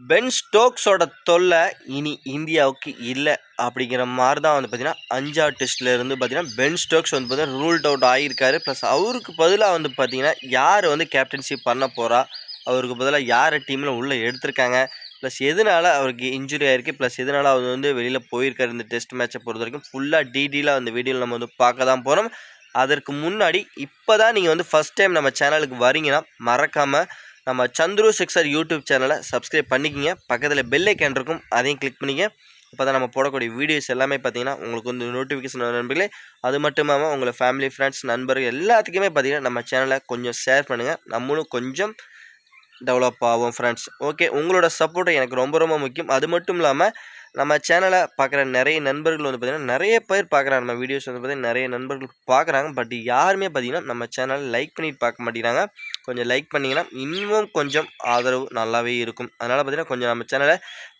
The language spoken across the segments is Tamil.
பென் ஸ்டோக்ஸோட தொல்லை இனி இந்தியாவுக்கு இல்லை அப்படிங்கிற மாதிரி தான் வந்து பார்த்திங்கன்னா அஞ்சா டெஸ்ட்டில் இருந்து பார்த்திங்கன்னா பென் ஸ்டோக்ஸ் வந்து பார்த்தீங்கன்னா ரூல்ட் அவுட் ஆகியிருக்காரு. ப்ளஸ் அவருக்கு பதிலாக வந்து பார்த்திங்கன்னா யார் வந்து கேப்டன்ஷிப் பண்ண போகிறா அவருக்கு பதிலாக யார் டீமில் உள்ளே எடுத்திருக்காங்க? ப்ளஸ் எதனால அவருக்கு இன்ஜுரி ஆகிருக்கு ப்ளஸ் எதனால் அவர் வந்து வெளியில் போயிருக்காரு இந்த டெஸ்ட் மேட்சை பொறுத்த வரைக்கும்? ஃபுல்லாக டீட்டெயிலாக அந்த வீடியோவில் நம்ம வந்து பார்க்க தான் போகிறோம் அதற்கு முன்னாடி இப்போ தான் நீங்கள் வந்து ஃபஸ்ட் டைம் நம்ம சேனலுக்கு வரீங்கன்னா மறக்காமல் நம்ம சந்துரு சிக்ஸர் யூடியூப் சேனலை சப்ஸ்கிரைப் பண்ணிக்கிங்க. பக்கத்தில் பெல் ஐக்கான் இருக்கும் அதையும் கிளிக் பண்ணிங்க இப்போ தான் நம்ம போடக்கூடிய வீடியோஸ் எல்லாமே பார்த்தீங்கன்னா உங்களுக்கு வந்து நோட்டிஃபிகேஷன் நண்பர்களே. அது மட்டும் இல்லாமல் உங்களை ஃபேமிலி ஃப்ரெண்ட்ஸ் நண்பர்கள் எல்லாத்துக்குமே பார்த்தீங்கன்னா நம்ம சேனலை கொஞ்சம் ஷேர் பண்ணுங்கள் நம்மளும் கொஞ்சம் டெவலப் ஆகும் ஃப்ரெண்ட்ஸ் ஓகே உங்களோட சப்போர்ட் எனக்கு ரொம்ப ரொம்ப முக்கியம். அது மட்டும் இல்லாமல் நம்ம சேனலை பார்க்குற நிறைய நண்பர்கள் வந்து பார்த்திங்கன்னா நிறைய பேர் பார்க்குறாங்க. நம்ம வீடியோஸ் வந்து பார்த்திங்கன்னா நிறைய நண்பர்கள் பார்க்குறாங்க. பட் யாருமே பார்த்திங்கன்னா நம்ம சேனலை லைக் பண்ணிட்டு பார்க்க மாட்டேங்கிறாங்க. கொஞ்சம் லைக் பண்ணிங்கன்னா இன்னும் கொஞ்சம் ஆதரவு நல்லாவே இருக்கும். அதனால் பார்த்திங்கன்னா கொஞ்சம் நம்ம சேனலை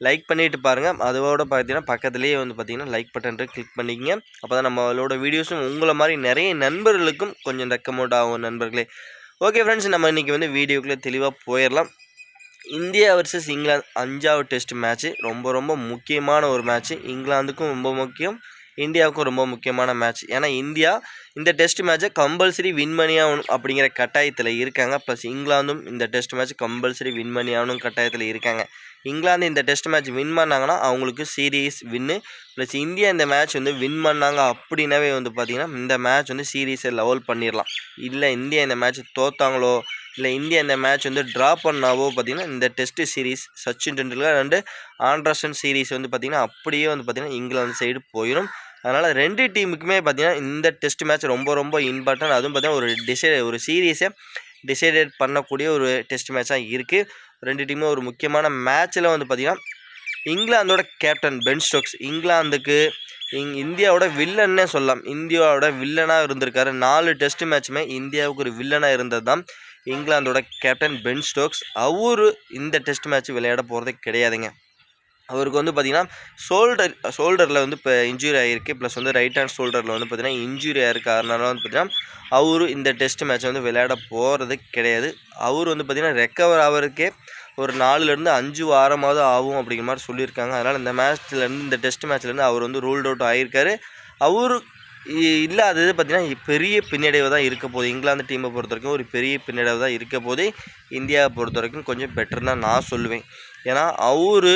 லைக் பண்ணிட்டு பாருங்கள் அதோட பார்த்திங்கன்னா பக்கத்துலேயே வந்து பார்த்திங்கன்னா லைக் பட்டன் கிளிக் பண்ணிக்கிங்க. அப்போ தான் நம்மளோட வீடியோஸும் உங்களை மாதிரி நிறைய நண்பர்களுக்கும் கொஞ்சம் ரெக்கமெண்ட் ஆகும் நண்பர்களே. ஓகே ஃப்ரெண்ட்ஸ் நம்ம இன்றைக்கி வந்து வீடியோக்குள்ளே தெளிவாக போயிடலாம். இந்தியா வர்சஸ் இங்கிலாந்து அஞ்சாவது டெஸ்ட் மேட்ச்சு ரொம்ப ரொம்ப முக்கியமான ஒரு மேட்ச்சு இங்கிலாந்துக்கும் ரொம்ப முக்கியம். இந்தியாவுக்கும் ரொம்ப முக்கியமான மேட்ச் ஏன்னா இந்தியா இந்த டெஸ்ட் மேட்ச்சை கம்பல்சரி வின் பண்ணியாகணும் அப்படிங்கிற கட்டாயத்தில் இருக்காங்க. ப்ளஸ் இங்கிலாந்தும் இந்த டெஸ்ட் மேட்ச் கம்பல்சரி வின் பண்ணியாகணும் கட்டாயத்தில் இருக்காங்க. இங்கிலாந்து இந்த டெஸ்ட் மேட்ச் வின் பண்ணாங்கன்னா அவங்களுக்கு சீரீஸ் வின்னு ப்ளஸ் இந்தியா இந்த மேட்ச் வந்து வின் பண்ணாங்க அப்படின்னாவே வந்து பார்த்திங்கன்னா இந்த மேட்ச் வந்து சீரீஸை லெவல் பண்ணிடலாம். இல்லை இந்தியா இந்த மேட்ச் தோத்தாங்களோ இல்லை இந்தியா இந்த மேட்ச் வந்து ட்ரா பண்ணாவோ பார்த்திங்கன்னா இந்த test series Sachin Tendulkar and Anderson series வந்து பார்த்திங்கன்னா அப்படியே வந்து பார்த்திங்கன்னா இங்கிலாந்து சைடு போயிடும் அதனால் ரெண்டு டீமுக்குமே பார்த்திங்கன்னா இந்த டெஸ்ட் மேட்ச் ரொம்ப ரொம்ப இம்பார்ட்டன்ட் அதுவும் பார்த்திங்கன்னா ஒரு டிசை ஒரு சீரீஸை டிசைடட் பண்ணக்கூடிய ஒரு டெஸ்ட் மேட்சாக இருக்குது ரெண்டு டீமும் ஒரு முக்கியமான மேட்ச்சில் வந்து பார்த்திங்கன்னா இங்கிலாந்தோட கேப்டன் பென் ஸ்டோக்ஸ் இங்கிலாந்துக்கு இங் இந்தியாவோட வில்லன்னே சொல்லலாம். இந்தியாவோட வில்லனாக இருந்திருக்காரு. நாலு டெஸ்ட் மேட்ச்சுமே இந்தியாவுக்கு ஒரு வில்லனாக இருந்தது தான் இங்கிலாந்தோட கேப்டன் பென் ஸ்டோக்ஸ் அவரு இந்த டெஸ்ட் மேட்ச் விளையாட போகிறதே கிடையாதுங்க. அவருக்கு வந்து பார்த்திங்கன்னா ஷோல்டர் ஷோல்டரில் வந்து இப்போ இன்ஜுரி ஆகிருக்கு ப்ளஸ் வந்து ரைட் ஹேண்ட் ஷோல்டரில் வந்து பார்த்திங்கன்னா இன்ஜுரி ஆகிருக்கு அதனால வந்து பார்த்திங்கன்னா அவரு இந்த டெஸ்ட் மேட்ச் வந்து விளையாட போகிறது கிடையாது. அவர் வந்து பார்த்திங்கன்னா ரெக்கவர் ஆகிறதுக்கே ஒரு நாலுலேருந்து அஞ்சு வாரமாவது ஆகும் அப்படிங்கிற மாதிரி சொல்லியிருக்காங்க. அதனால் இந்த மேட்ச்லேருந்து இந்த டெஸ்ட் மேட்ச்லேருந்து அவர் வந்து ரூல்ட் அவுட் ஆகியிருக்காரு அவரு இல்லாதது பார்த்திங்கன்னா பெரிய பின்னடைவு தான் இருக்க போகுது. இங்கிலாந்து டீமை பொறுத்த வரைக்கும் ஒரு பெரிய பின்னடைவு தான் இருக்க போது இந்தியாவை பொறுத்த வரைக்கும் கொஞ்சம் பெட்டர் தான் நான் சொல்லுவேன். ஏன்னா அவர்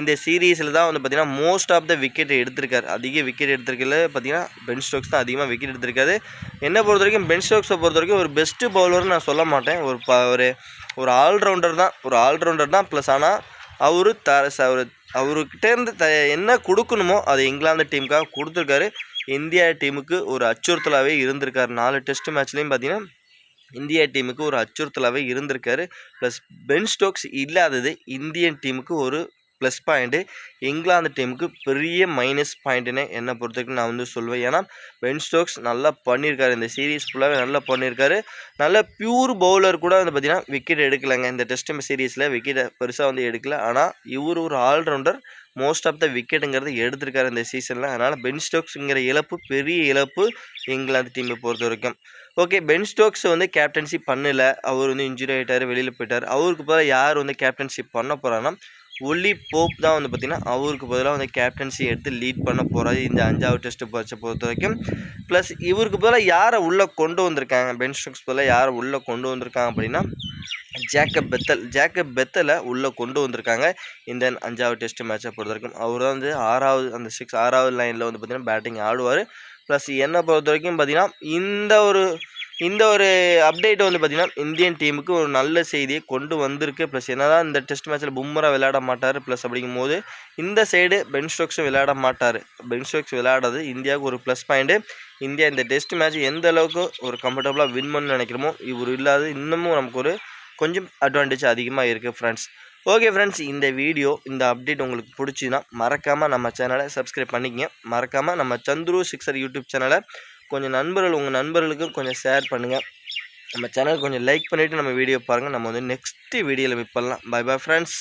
இந்த சீரீஸில் தான் வந்து பார்த்திங்கன்னா மோஸ்ட் ஆஃப் த விக்கெட் எடுத்திருக்காரு. அதிக விக்கெட் எடுத்திருக்கல பார்த்திங்கன்னா பென் ஸ்டோக்ஸ் தான் அதிகமாக விக்கெட் எடுத்திருக்காரு. என்னை பொறுத்த வரைக்கும் பென் ஸ்டோக்ஸை பொறுத்த வரைக்கும் ஒரு பெஸ்ட்டு பவுலர்னு நான் சொல்ல மாட்டேன். ஒரு ப ஒரு ஒரு ஆல்ரவுண்டர் தான். ஒரு ஆல்ரவுண்டர் தான். ப்ளஸ் ஆனால் அவர் த அவர் அவர்கிட்டேருந்து த என்ன கொடுக்கணுமோ அதை இங்கிலாந்து டீமுக்காக கொடுத்துருக்காரு. இந்தியா டீமுக்கு ஒரு அச்சுறுத்தலாகவே இருந்திருக்கார். நாலு டெஸ்ட் மேட்ச்லேயும் பார்த்தீங்கன்னா இந்தியா டீமுக்கு ஒரு அச்சுறுத்தலாகவே இருந்திருக்காரு. ப்ளஸ் பென் ஸ்டோக்ஸ் இல்லாதது இந்தியன் டீமுக்கு ஒரு ப்ளஸ் பாயிண்ட்டு இங்கிலாந்து டீமுக்கு பெரிய மைனஸ் பாயிண்ட்டுன்னு என்னை பொறுத்தவரைக்கும் நான் வந்து சொல்லுவேன் ஏன்னா பென் ஸ்டோக்ஸ் நல்லா பண்ணியிருக்காரு இந்த சீரீஸ் ஃபுல்லாகவே நல்லா பண்ணியிருக்காரு நல்ல பியூர் பவுலர் கூட வந்து பார்த்திங்கன்னா விக்கெட் எடுக்கலைங்க. இந்த டெஸ்ட் சீரீஸில் விக்கெட்டை பெருசாக வந்து எடுக்கல. ஆனால் இவர் ஒரு ஆல்ரவுண்டர் மோஸ்ட் ஆஃப் த விக்கெட்டுங்கிறது எடுத்திருக்காரு இந்த சீசனில் அதனால் பென் ஸ்டோக்ஸுங்கிற இழப்பு பெரிய இழப்பு இங்கிலாந்து டீமை பொறுத்த வரைக்கும். ஓகே பென் ஸ்டோக்ஸ் வந்து கேப்டன்சி பண்ணல. அவர் வந்து இன்ஜுரி ஆகிட்டார் வெளியில் போயிட்டார். அவருக்கு பதிலாக யார் வந்து கேப்டன்ஷிப் பண்ண போகிறான்னா ஒல்லி போப் தான் வந்து பார்த்திங்கன்னா அவருக்கு பதிலாக வந்து கேப்டன்சி எடுத்து லீட் பண்ண போகிறாரு இந்த அஞ்சாவது டெஸ்ட் பச்சை பொறுத்த வரைக்கும். ப்ளஸ் இவருக்கு பதிலாக யாரை உள்ளே கொண்டு வந்திருக்காங்க? பென் ஸ்டோக்ஸ் பதிலாக யாரை உள்ளே கொண்டு வந்திருக்காங்க அப்படின்னா ஜேக்கப் பெத்தல் ஜேக்கப் பெத்தலை உள்ளே கொண்டு வந்திருக்காங்க. இந்த அஞ்சாவது டெஸ்ட் மேட்சை பொறுத்த வரைக்கும். அவர் தான் வந்து ஆறாவது அந்த சிக்ஸ் ஆறாவது லைனில் வந்து பார்த்திங்கன்னா பேட்டிங் ஆடுவார். ப்ளஸ் என்னை பொறுத்த வரைக்கும் பார்த்திங்கன்னா இந்த ஒரு இந்த ஒரு அப்டேட் வந்து பார்த்திங்கன்னா இந்தியன் டீமுக்கு ஒரு நல்ல செய்தியை கொண்டு வந்திருக்கு. ப்ளஸ் என்ன தான் இந்த டெஸ்ட் மேட்ச்சில் பும்மரா விளையாட மாட்டார். ப்ளஸ் அப்படிங்கும் போது இந்த சைடு பென் ஸ்டோக்ஸும் விளையாட மாட்டார். பென் ஸ்டோக்ஸ் விளையாடுறது இந்தியாவுக்கு ஒரு ப்ளஸ் பாயிண்ட்டு இந்தியா இந்த டெஸ்ட் மேட்ச் எந்த அளவுக்கு ஒரு கம்ஃபர்டபுளாக வின் பண்ணு நினைக்கிறோமோ இவர் இல்லாத இன்னமும் நமக்கு ஒரு கொஞ்சம் அட்வான்டேஜ் அதிகமாக இருக்குது ஃப்ரெண்ட்ஸ் ஓகே ஃப்ரெண்ட்ஸ் இந்த வீடியோ இந்த அப்டேட் உங்களுக்கு பிடிச்சின்னா மறக்காமல் நம்ம சேனலை சப்ஸ்கிரைப் பண்ணிக்கங்க. மறக்காமல் நம்ம சந்துரு சிக்ஸர் யூடியூப் சேனலை கொஞ்சம் நண்பர்கள் உங்கள் நண்பர்களுக்கும் கொஞ்சம் ஷேர் பண்ணுங்கள் நம்ம சேனல் கொஞ்சம் லைக் பண்ணிவிட்டு நம்ம வீடியோ பாருங்கள் நம்ம வந்து நெக்ஸ்ட்டு வீடியோவில் மீட் பண்ணலாம். By bye friends